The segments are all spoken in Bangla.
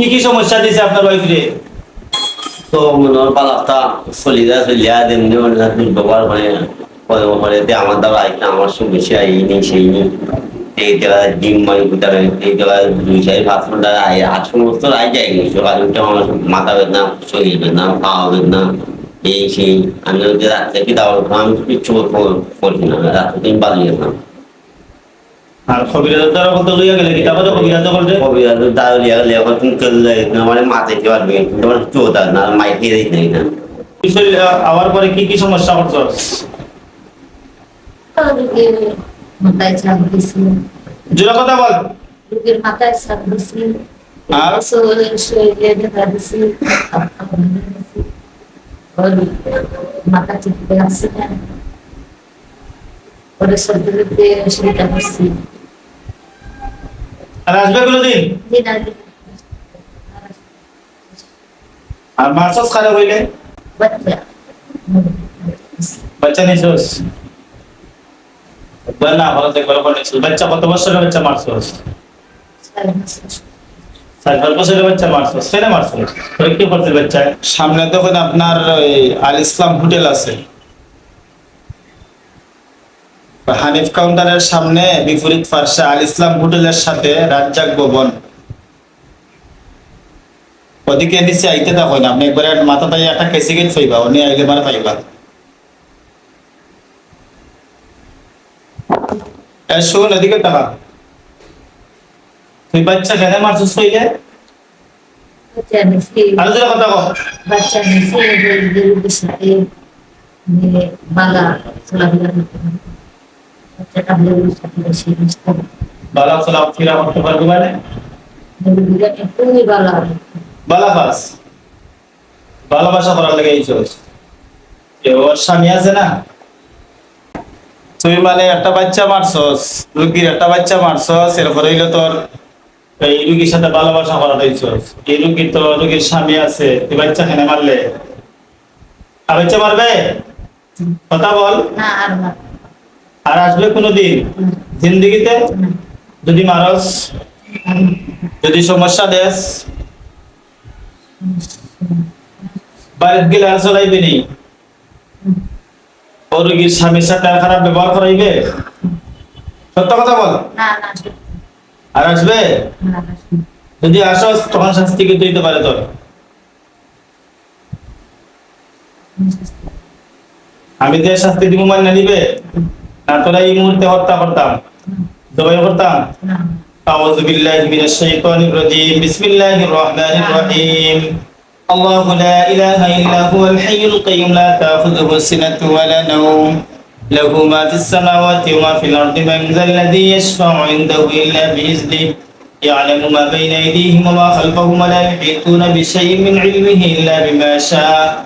কি কি সমস্যা দিছে আপনার ওয়াইফরে তো মনোর পালাটা চলিদা চলিয়া দেমনি মানে দুর্ব্যবহার মানে পরে পরে তে আমার দ্বারা আইনা আমার সঙ্গে বেশি আইনি সেই নি এই গেলা ডিম মানে গুটারে এই গেলা দুই চার পাঁচ ঘণ্টা আই আট সমস্ত আই যায়নি সকাল উঠে আমার মাথা বেদনা শরীর বেদনা পাওয়া বেদনা এই সেই। আমি রাত্রে কি দাওয়ার আমি কিচ্ছু করছি না, রাত্রে দিন পালিয়ে গেলাম আর কবিরাজ দ্বারা কত লইয়া গেলে কি তারপরে কবিরাজ করলে কবিরা তো দাও লিয়া গেলে এখন করলে মানে মাথায় কি পারবে? তোমার না মাইকে দিই নাই না। শরীর আওয়ার পরে কি কি সমস্যা করছ? জোরে কথা বল। রোগীর মাথায় চাপ দিছিল আর? শরীরে শরীরে দেখা মাথা চিপতে আসছে না। ওরে শরীরে সেটা করছি আর আসবে কোনোদিন? আর মার্সাস খারাপ হইলে? বাচ্চা। নিছোস? বল না ভালো দেখবার পর নিছোস। বাচ্চা কত বছরের বাচ্চা সামনে তখন আপনার ওই আল ইসলাম হোটেল আছে। হানিফ কাউন্টারের সামনে বিপরীত পার্শ্বে আল ইসলাম হোটেলের সাথে রাজ্জাক ভবন। ওদিকে নিচে আইতে থাকো না আপনি একবারে মাথা তাই একটা কেসি গেট পাইবা উনি আইলে মারা পাইবা। শোন এদিকে টাকা তুই বাচ্চা কেন মারছিস কইলে? আরও জোরে কথা কও। বাচ্চা নিছি রোগীর সাথে নিয়ে বালা চলাফেরা করতে পারবি মানে? তুই মানে একটা বাচ্চা মারছস, রুগীর একটা বাচ্চা মারছস, এরপরে হইল তোর এই রুগীর সাথে ভালোবাসা করা দিয়েছস এই রুগীর তো, রুগীর স্বামী আছে, তুই বাচ্চা খেনে মারলে। আর বাচ্চা মারবে? কথা বল। না, আর আর আসবে কোনোদিন? জিন্দিগিতে? যদি মারস? যদি সমস্যা দেশ বাড়িতে গেলে আর চলাইবে নি। ও রোগীর স্বামীর সাথে খারাপ ব্যবহার করাইবে? সত্য কথা বল। আর আসবে? যদি আসস তখন শাস্তি কিন্তু দিতে পারে তোর। আমি যে শাস্তি দিব মানে নিবে? তোরা এই মুহূর্তে হত্যা করতাম জবাই করতাম না أعوذ بالله من الشيطان الرجيم بسم الله الرحمن الرحيم الله لا إله إلا هو الحي القيوم لا تأخذه سنة ولا نوم له ما في السماوات وما في الأرض من ذا الذي يشفع عنده إلا بإذنه يعلم ما بين أيديهم وما خلفهم ولا يحيطون بشيء من علمه إلا بما شاء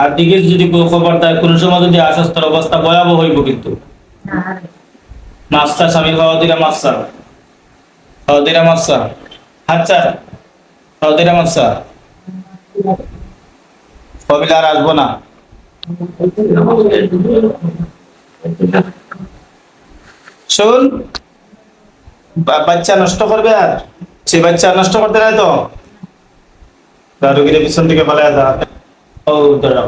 আর দিকে যদি খবর দেয়, কোনো সময় যদি অসুস্থর অবস্থা ভয়াবহ হইব কিন্তু। না আর মাস্টার স্বামীর খাওয়া দিলা মাস্টার খাওয়া দিলা মাস্টার আচ্ছা খাওয়া দিলা মাস্টার কবিলা আর আসব না। শোন বাচ্চা নষ্ট করবে আর? সে বাচ্চা নষ্ট করতে নাই তো? তার রোগীর পিছন থেকে ফেলে ও দাঁড়া